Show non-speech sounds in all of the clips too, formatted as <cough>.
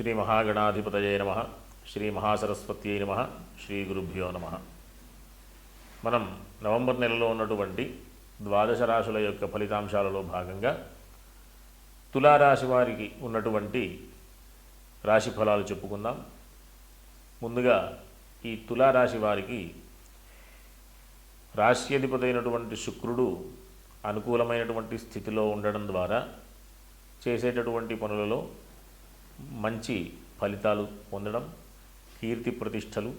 శ్రీ మహాగణాధిపతయే నమ. శ్రీ మహాసరస్వత్యై నమ. శ్రీ గురుభ్యో నమ. మనం నవంబర్ నెలలో ఉన్నటువంటి ద్వాదశ రాశుల యొక్క ఫలితాంశాలలో భాగంగా తులారాశి వారికి ఉన్నటువంటి రాశి ఫలాలు చెప్పుకుందాం. ముందుగా ఈ తులారాశి వారికి రాశ్యధిపతైనటువంటి శుక్రుడు అనుకూలమైనటువంటి స్థితిలో ఉండడం ద్వారా చేసేటటువంటి పనులలో మంచి ఫలితాలు పొందడం కీర్తి ప్రతిష్టలు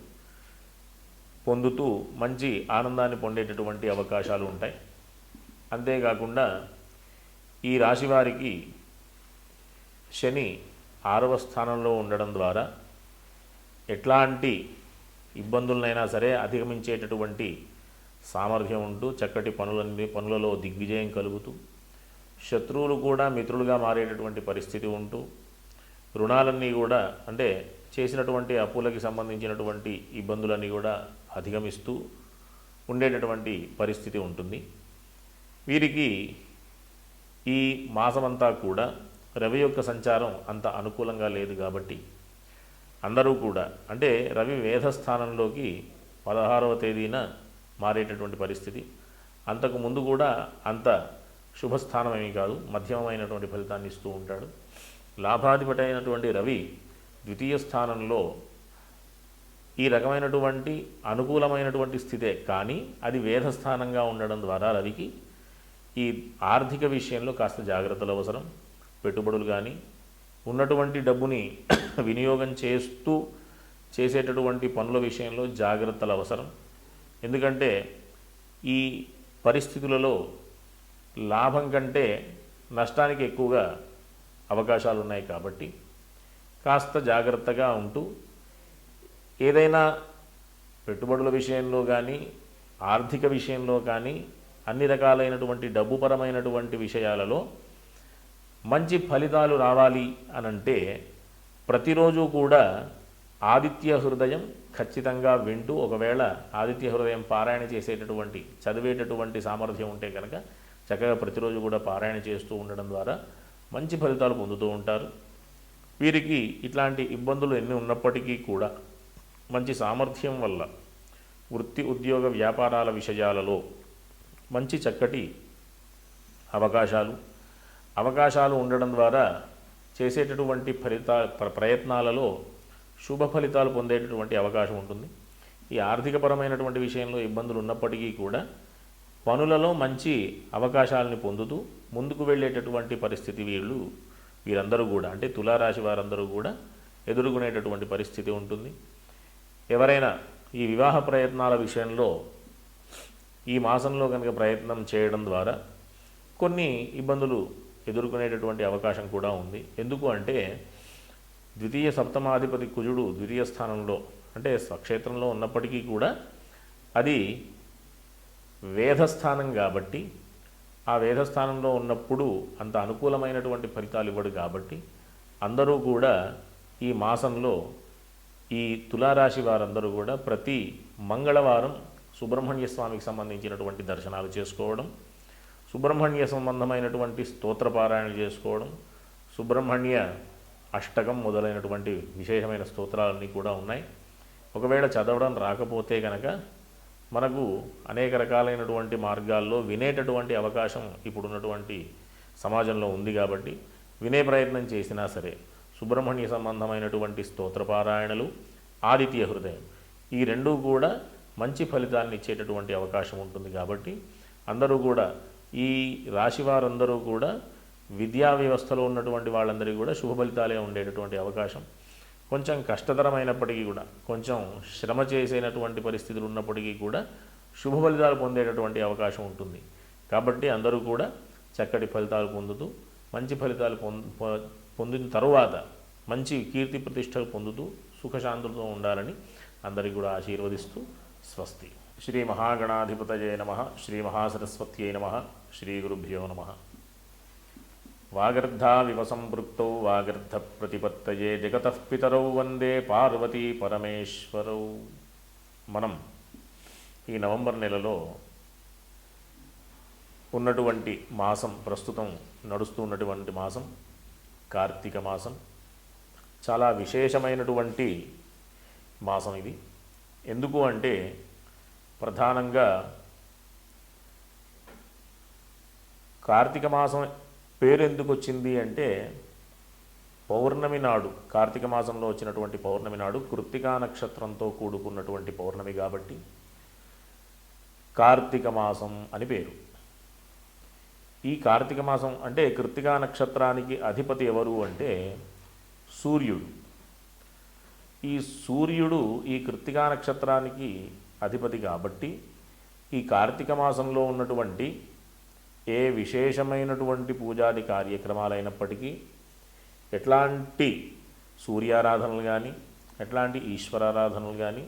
పొందుతూ మంచి ఆనందాన్ని పొందేటటువంటి అవకాశాలు ఉంటాయి. అంతేకాకుండా ఈ రాశి వారికి శని ఆరవ స్థానంలో ఉండడం ద్వారా ఎట్లాంటి ఇబ్బందులనైనా సరే అధిగమించేటటువంటి సామర్థ్యం ఉంటూ చక్కటి పనులన్నీ పనులలో దిగ్విజయం కలుగుతూ శత్రువులు కూడా మిత్రులుగా మారేటటువంటి పరిస్థితి ఉంటూ రుణాలన్నీ కూడా అంటే చేసినటువంటి అప్పులకి సంబంధించినటువంటి ఇబ్బందులన్నీ కూడా అధిగమిస్తూ ఉండేటటువంటి పరిస్థితి ఉంటుంది. వీరికి ఈ మాసమంతా కూడా రవి యొక్క సంచారం అంత అనుకూలంగా లేదు కాబట్టి అందరూ కూడా అంటే రవి వేధస్థానంలోకి పదహారవ తేదీన మారేటటువంటి పరిస్థితి. అంతకు ముందు కూడా అంత శుభస్థానం ఏమీ కాదు మధ్యమమైనటువంటి ఫలితాన్ని ఇస్తూ ఉంటాడు. లాభాధిపతి అయినటువంటి రవి ద్వితీయ స్థానంలో ఈ రకమైనటువంటి అనుకూలమైనటువంటి స్థితే కానీ అది వేధస్థానంగా ఉండడం ద్వారా రవికి ఈ ఆర్థిక విషయంలో కాస్త జాగ్రత్తలు అవసరం. పెట్టుబడులు కానీ ఉన్నటువంటి డబ్బుని <clears throat> వినియోగం చేస్తూ చేసేటటువంటి పనుల విషయంలో జాగ్రత్తలు అవసరం. ఎందుకంటే ఈ పరిస్థితులలో లాభం కంటే నష్టానికి ఎక్కువగా అవకాశాలు ఉన్నాయి కాబట్టి కాస్త జాగ్రత్తగా ఉంటూ ఏదైనా పెట్టుబడుల విషయంలో కానీ ఆర్థిక విషయంలో కానీ అన్ని రకాలైనటువంటి డబ్బుపరమైనటువంటి విషయాలలో మంచి ఫలితాలు రావాలి అనంటే ప్రతిరోజు కూడా ఆదిత్య హృదయం ఖచ్చితంగా వింటూ ఒకవేళ ఆదిత్య హృదయం పారాయణ చేసేటటువంటి చదివేటటువంటి సామర్థ్యం ఉంటే కనుక చక్కగా ప్రతిరోజు కూడా పారాయణ చేస్తూ ఉండడం ద్వారా మంచి ఫలితాలు పొందుతూ ఉంటారు. వీరికి ఇట్లాంటి ఇబ్బందులు ఎన్ని ఉన్నప్పటికీ కూడా మంచి సామర్థ్యం వల్ల వృత్తి ఉద్యోగ వ్యాపారాల విషయాలలో మంచి చక్కటి అవకాశాలు అవకాశాలు ఉండడం ద్వారా చేసేటటువంటి ఫలిత ప్రయత్నాలలో శుభ ఫలితాలు పొందేటటువంటి అవకాశం ఉంటుంది. ఈ ఆర్థికపరమైనటువంటి విషయంలో ఇబ్బందులు ఉన్నప్పటికీ కూడా పనులలో మంచి అవకాశాలను పొందుతూ ముందుకు వెళ్ళేటటువంటి పరిస్థితి వీళ్ళు వీరందరూ కూడా అంటే తులారాశి వారందరూ కూడా ఎదుర్కొనేటటువంటి పరిస్థితి ఉంటుంది. ఎవరైనా ఈ వివాహ ప్రయత్నాల విషయంలో ఈ మాసంలో కనుక ప్రయత్నం చేయడం ద్వారా కొన్ని ఇబ్బందులు ఎదుర్కొనేటటువంటి అవకాశం కూడా ఉంది. ఎందుకు అంటే ద్వితీయ సప్తమాధిపతి కుజుడు ద్వితీయ స్థానంలో అంటే స్వక్షేత్రంలో ఉన్నప్పటికీ కూడా అది వేధస్థానం కాబట్టి ఆ వేధస్థానంలో ఉన్నప్పుడు అంత అనుకూలమైనటువంటి ఫలితాలు ఇవ్వడు కాబట్టి అందరూ కూడా ఈ మాసంలో ఈ తులారాశి వారందరూ కూడా ప్రతి మంగళవారం సుబ్రహ్మణ్య స్వామికి సంబంధించినటువంటి దర్శనాలు చేసుకోవడం సుబ్రహ్మణ్య సంబంధమైనటువంటి స్తోత్రపారాయణలు చేసుకోవడం సుబ్రహ్మణ్య అష్టకం మొదలైనటువంటి విశేషమైన స్తోత్రాలన్నీ కూడా ఉన్నాయి. ఒకవేళ చదవడం రాకపోతే కనుక మనకు అనేక రకాలైనటువంటి మార్గాల్లో వినేటటువంటి అవకాశం ఇప్పుడున్నటువంటి సమాజంలో ఉంది కాబట్టి వినే ప్రయత్నం చేసినా సరే సుబ్రహ్మణ్య సంబంధమైనటువంటి స్తోత్రపారాయణలు ఆదిత్య హృదయం ఈ రెండూ కూడా మంచి ఫలితాలను ఇచ్చేటటువంటి అవకాశం ఉంటుంది కాబట్టి అందరూ కూడా ఈ రాశి వారందరూ కూడా విద్యా వ్యవస్థలో ఉన్నటువంటి వాళ్ళందరికీ కూడా శుభ ఫలితాలే ఉండేటటువంటి అవకాశం. కొంచెం కష్టతరమైనప్పటికీ కూడా కొంచెం శ్రమ చేసేటటువంటి పరిస్థితులు ఉన్నప్పటికీ కూడా శుభ ఫలితాలు పొందేటటువంటి అవకాశం ఉంటుంది. కాబట్టి అందరూ కూడా చక్కటి ఫలితాలు పొందుతూ మంచి ఫలితాలు పొందిన తరువాత మంచి కీర్తి ప్రతిష్టలు పొందుతూ సుఖశాంతులతో ఉండాలని అందరికీ కూడా ఆశీర్వదిస్తూ స్వస్తి. శ్రీ మహాగణాధిపతయే నమ శ్రీ మహాసరస్వత్యై నమ శ్రీ గురుభ్యో నమ. వాగర్ధావివ సంపృక్తౌ వాగర్ధ ప్రతిపత్తయే జగత పితరౌ వందే పార్వతీ పరమేశ్వరౌ. మనం ఈ నవంబర్ నెలలో ఉన్నటువంటి మాసం ప్రస్తుతం నడుస్తూ ఉన్నటువంటి మాసం కార్తీక మాసం చాలా విశేషమైనటువంటి మాసం ఇది. ఎందుకు అంటే ప్రధానంగా కార్తీక మాసం పేరు ఎందుకు వచ్చింది అంటే పౌర్ణమి నాడు కార్తీక మాసంలో వచ్చినటువంటి పౌర్ణమి నాడు కృత్తికా నక్షత్రంతో కూడుకున్నటువంటి పౌర్ణమి కాబట్టి కార్తీక మాసం అని పేరు. ఈ కార్తీక మాసం అంటే కృత్తికా నక్షత్రానికి అధిపతి ఎవరు అంటే సూర్యుడు. ఈ సూర్యుడు ఈ కృత్తికా నక్షత్రానికి అధిపతి కాబట్టి ఈ కార్తీక మాసంలో ఉన్నటువంటి ఏ విశేషమైనటువంటి పూజాది కార్యక్రమాలైనప్పటికీ ఎట్లాంటి సూర్యారాధనలు కానీ ఎట్లాంటి ఈశ్వరారాధనలు కానీ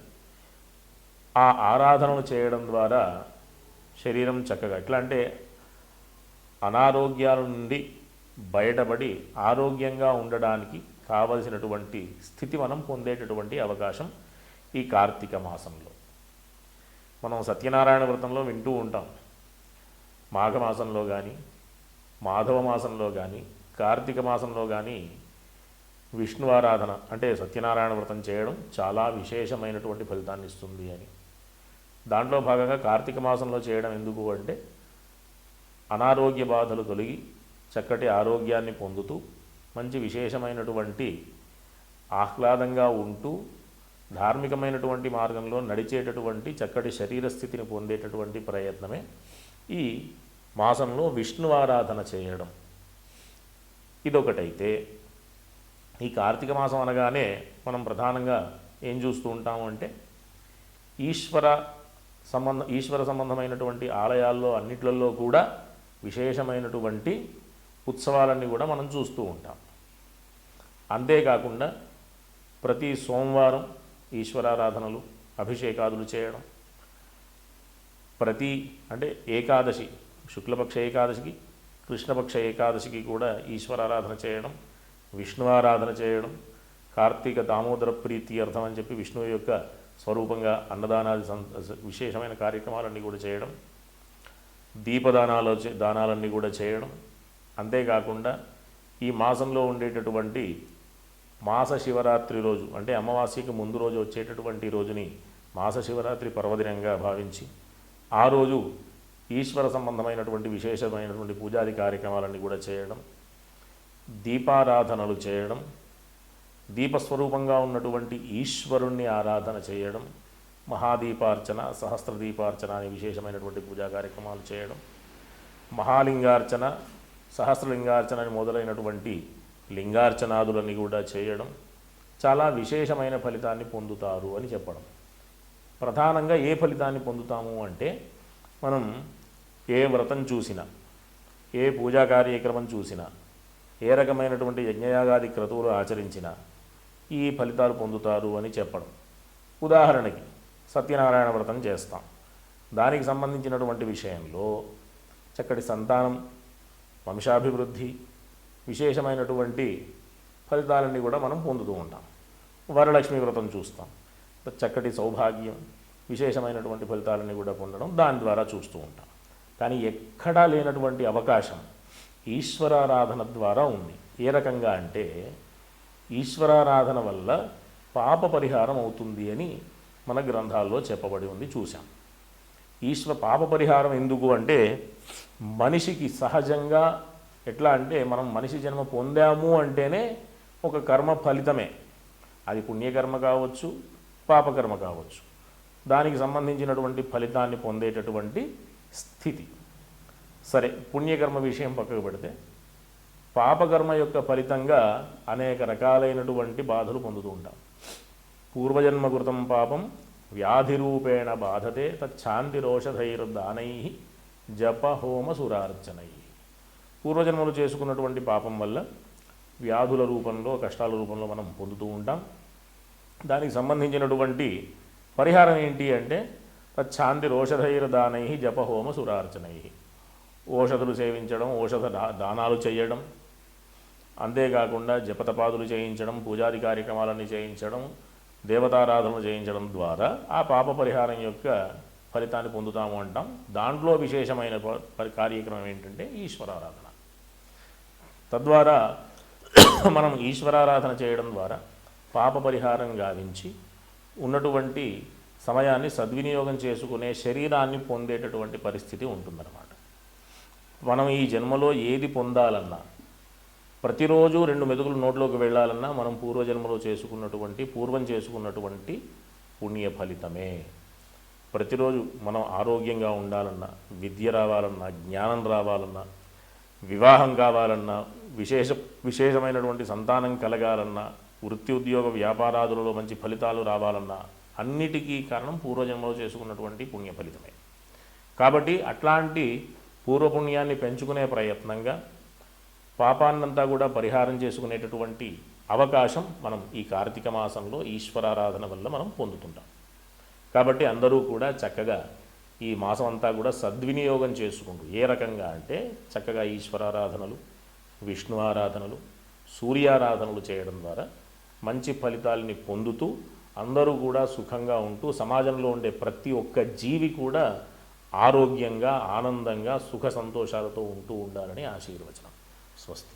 ఆ ఆరాధనలు చేయడం ద్వారా శరీరం చక్కగా ఎట్లా అంటే అనారోగ్యాల నుండి బయటపడి ఆరోగ్యంగా ఉండడానికి కావలసినటువంటి స్థితి మనం పొందేటటువంటి అవకాశం ఈ కార్తీక మాసంలో. మనం సత్యనారాయణ వ్రతంలో వింటూ ఉంటాం. మాఘమాసంలో కానీ మాధవ మాసంలో కానీ కార్తీక మాసంలో కానీ విష్ణు ఆరాధన అంటే సత్యనారాయణ వ్రతం చేయడం చాలా విశేషమైనటువంటి ఫలితాన్ని ఇస్తుంది అని. దాంట్లో భాగంగా కార్తీక మాసంలో చేయడం ఎందుకు అంటే అనారోగ్య బాధలు తొలగి చక్కటి ఆరోగ్యాన్ని పొందుతూ మంచి విశేషమైనటువంటి ఆహ్లాదంగా ఉంటూ ధార్మికమైనటువంటి మార్గంలో నడిచేటటువంటి చక్కటి శరీర స్థితిని పొందేటటువంటి ప్రయత్నమే ఈ మాసంలో విష్ణు ఆరాధన చేయడం. ఇదొకటైతే ఈ కార్తీక మాసం అనగానే మనం ప్రధానంగా ఏం చూస్తూ ఉంటాము అంటే ఈశ్వర సంబంధ ఈశ్వర సంబంధమైనటువంటి ఆలయాల్లో అన్నిట్లలో కూడా విశేషమైనటువంటి ఉత్సవాలన్నీ కూడా మనం చూస్తూ ఉంటాం. అంతేకాకుండా ప్రతి సోమవారం ఈశ్వరారాధనలు అభిషేకాదులు చేయడం. ప్రతి అంటే ఏకాదశి శుక్లపక్ష ఏకాదశికి కృష్ణపక్ష ఏకాదశికి కూడా ఈశ్వరారాధన చేయడం విష్ణు ఆరాధన చేయడం కార్తీక దామోదర ప్రీతి అర్థం అని చెప్పి విష్ణువు యొక్క స్వరూపంగా అన్నదానాది విశేషమైన కార్యక్రమాలన్నీ కూడా చేయడం దీపదానాలు దానాలన్నీ కూడా చేయడం. అంతేకాకుండా ఈ మాసంలో ఉండేటటువంటి మాస శివరాత్రి రోజు అంటే అమావాస్యకి ముందు రోజు వచ్చేటటువంటి రోజుని మాస శివరాత్రి పర్వదినంగా భావించి ఆ రోజు ఈశ్వర సంబంధమైనటువంటి విశేషమైనటువంటి పూజాది కార్యక్రమాలన్నీ కూడా చేయడం దీపారాధనలు చేయడం దీపస్వరూపంగా ఉన్నటువంటి ఈశ్వరుణ్ణి ఆరాధన చేయడం మహాదీపార్చన సహస్ర దీపార్చన అనే విశేషమైనటువంటి పూజా కార్యక్రమాలు చేయడం మహాలింగార్చన సహస్రలింగార్చన అని మొదలైనటువంటి లింగార్చనాదులని కూడా చేయడం చాలా విశేషమైన ఫలితాన్ని పొందుతారు అని చెప్పడం. ప్రధానంగా ఏ ఫలితాన్ని పొందుతాము అంటే మనం ఏ వ్రతం చూసినా ఏ పూజా కార్యక్రమం చూసినా ఏ రకమైనటువంటి యజ్ఞయాగాది క్రతువులు ఆచరించినా ఈ ఫలితాలు పొందుతారు అని చెప్పడం. ఉదాహరణకి సత్యనారాయణ వ్రతం చేస్తాం. దానికి సంబంధించినటువంటి విషయంలో చక్కటి సంతానం వంశాభివృద్ధి విశేషమైనటువంటి ఫలితాలన్నీ కూడా మనం పొందుతూ ఉంటాం. వరలక్ష్మి వ్రతం చూస్తాం. చక్కటి సౌభాగ్యం విశేషమైనటువంటి ఫలితాలని కూడా పొందడం దాని ద్వారా చూస్తూ ఉంటాం. కానీ ఎక్కడా లేనటువంటి అవకాశం ఈశ్వరారాధన ద్వారా ఉంది. ఏ రకంగా అంటే ఈశ్వరారాధన వల్ల పాప పరిహారం అవుతుంది అని మన గ్రంథాల్లో చెప్పబడి ఉంది చూసాం ఈశ్వర పాప పరిహారం ఎందుకు అంటే మనిషికి సహజంగా ఎట్లా అంటే మనం మనిషి జన్మ పొందాము అంటేనే ఒక కర్మ ఫలితమే. అది పుణ్యకర్మ కావచ్చు పాపకర్మ కావచ్చు. దానికి సంబంధించినటువంటి ఫలితాన్ని పొందేటటువంటి స్థితి. సరే పుణ్యకర్మ విషయం పక్కకు పెడితే పాపకర్మ యొక్క ఫలితంగా అనేక రకాలైనటువంటి బాధలు పొందుతూ ఉంటాం. పూర్వజన్మ కృతం పాపం వ్యాధి రూపేణ బాధతే తచ్ఛాంతిరోషధైర్దానై జప హోమ సురార్చనై పూర్వజన్మలు చేసుకున్నటువంటి పాపం వల్ల వ్యాధుల రూపంలో కష్టాల రూపంలో మనం పొందుతూ ఉంటాం. దానికి సంబంధించినటువంటి పరిహారం ఏంటి అంటే తచ్ఛాంతి రోషధైర్దానై జపహోమ సురార్చనై. ఓషధులు సేవించడం ఓషధ దా- దానాలు చేయడం అంతేకాకుండా జపతపాదులు చేయించడం పూజాది కార్యక్రమాలన్నీ చేయించడం దేవతారాధనలు చేయించడం ద్వారా ఆ పాప పరిహారం యొక్క ఫలితాన్ని పొందుతాము అంటాం. దాంట్లో విశేషమైన ప- పరి- కార్యక్రమం ఏంటంటే ఈశ్వరారాధన. తద్వారా మనం ఈశ్వరారాధన చేయడం ద్వారా పాప పరిహారం గావించి ఉన్నటువంటి సమయాన్ని సద్వినియోగం చేసుకునే శరీరాన్ని పొందేటటువంటి పరిస్థితి ఉంటుందన్నమాట. మనం ఈ జన్మలో ఏది పొందాలన్నా ప్రతిరోజు రెండు మెతుకులు నోట్లోకి వెళ్ళాలన్నా మనం పూర్వజన్మలో చేసుకున్నటువంటి పూర్వం చేసుకున్నటువంటి పుణ్య ఫలితమే. ప్రతిరోజు మనం ఆరోగ్యంగా ఉండాలన్నా విద్య రావాలన్నా జ్ఞానం రావాలన్నా వివాహం కావాలన్నా విశేష విశేషమైనటువంటి సంతానం కలగాలన్నా వృత్తి ఉద్యోగ వ్యాపారాదులలో మంచి ఫలితాలు రావాలన్నా అన్నిటికీ కారణం పూర్వజన్మలో చేసుకున్నటువంటి పుణ్య ఫలితమే. కాబట్టి అట్లాంటి పూర్వపుణ్యాన్ని పెంచుకునే ప్రయత్నంగా పాపాన్నంతా కూడా పరిహారం చేసుకునేటటువంటి అవకాశం మనం ఈ కార్తీక మాసంలో ఈశ్వరారాధన వల్ల మనం పొందుతుంటాం. కాబట్టి అందరూ కూడా చక్కగా ఈ మాసం అంతా కూడా సద్వినియోగం చేసుకుంటూ ఏ రకంగా అంటే చక్కగా ఈశ్వరారాధనలు విష్ణు ఆరాధనలు సూర్యారాధనలు చేయడం ద్వారా మంచి ఫలితాలని పొందుతూ అందరూ కూడా సుఖంగా ఉంటూ సమాజంలో ఉండే ప్రతి ఒక్క జీవి కూడా ఆరోగ్యంగా ఆనందంగా సుఖ సంతోషాలతో ఉంటూ ఉండాలని ఆశీర్వచనం. స్వస్తి.